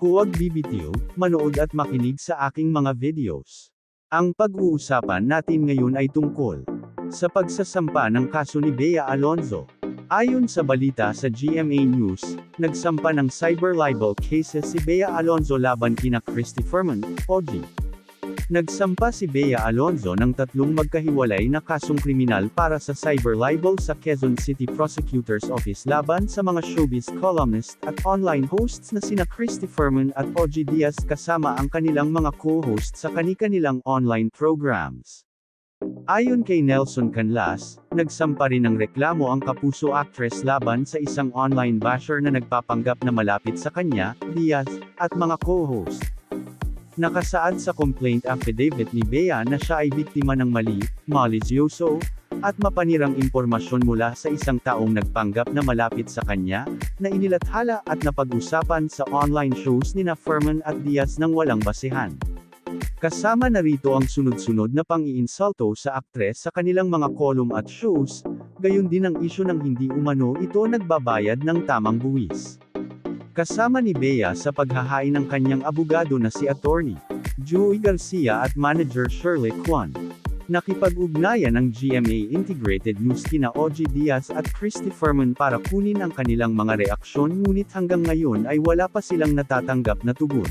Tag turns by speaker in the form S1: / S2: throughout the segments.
S1: Huwag bibitiw, manood at makinig sa aking mga videos. Ang pag-uusapan natin ngayon ay tungkol sa pagsasampa ng kaso ni Bea Alonzo. Ayon sa balita sa GMA News, nagsampa ng cyber libel cases si Bea Alonzo laban kina Christy Furman, OG. Nagsampa si Bea Alonzo ng tatlong magkahiwalay na kasong kriminal para sa cyber libel sa Quezon City Prosecutor's Office laban sa mga showbiz columnist at online hosts na sina Christy Furman at OG Diaz kasama ang kanilang mga co-host sa kani-kanilang online programs. Ayon kay Nelson Canlas, nagsampa rin ng reklamo ang kapuso actress laban sa isang online basher na nagpapanggap na malapit sa kanya, Diaz, at mga co-host. Nakasaad sa complaint affidavit ni Bea na siya ay biktima ng mali, malisyoso, at mapanirang impormasyon mula sa isang taong nagpanggap na malapit sa kanya, na inilathala at napag-usapan sa online shows ni na Furman at Diaz ng walang basehan. Kasama na rito ang sunod-sunod na pang-iinsulto sa aktres sa kanilang mga column at shows, gayon din ang isyu ng hindi umano ito nagbabayad ng tamang buwis. Kasama ni Bea sa paghahain ng kanyang abogado na si attorney Joey Garcia at manager Shirley Kwan. Nakipag-ugnayan ng GMA Integrated News kina OG Diaz at Christy Furman para kunin ang kanilang mga reaksyon ngunit hanggang ngayon ay wala pa silang natatanggap na tugon.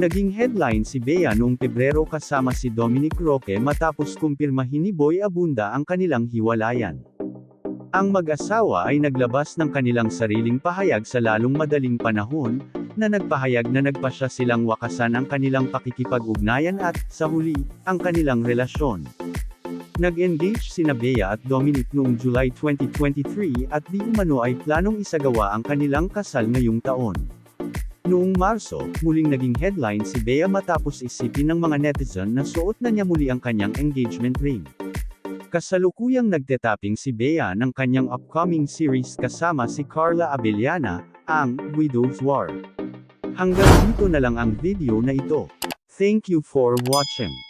S1: Naging headline si Bea noong Pebrero kasama si Dominic Roque matapos kumpirmahin ni Boy Abunda ang kanilang hiwalayan. Ang mag-asawa ay naglabas ng kanilang sariling pahayag sa lalong madaling panahon, na nagpahayag na nagpasya silang wakasan ang kanilang pakikipag-ugnayan at, sa huli, ang kanilang relasyon. Nag-engage sina Bea at Dominic noong July 2023 at di umano ay planong isagawa ang kanilang kasal ngayong taon. Noong Marso, muling naging headline si Bea matapos isipin ng mga netizen na suot na niya muli ang kanyang engagement ring. Kasalukuyang nagtetaping si Bea ng kanyang upcoming series kasama si Carla Abellana, ang Widow's War. Hanggang dito na lang ang video na ito. Thank you for watching.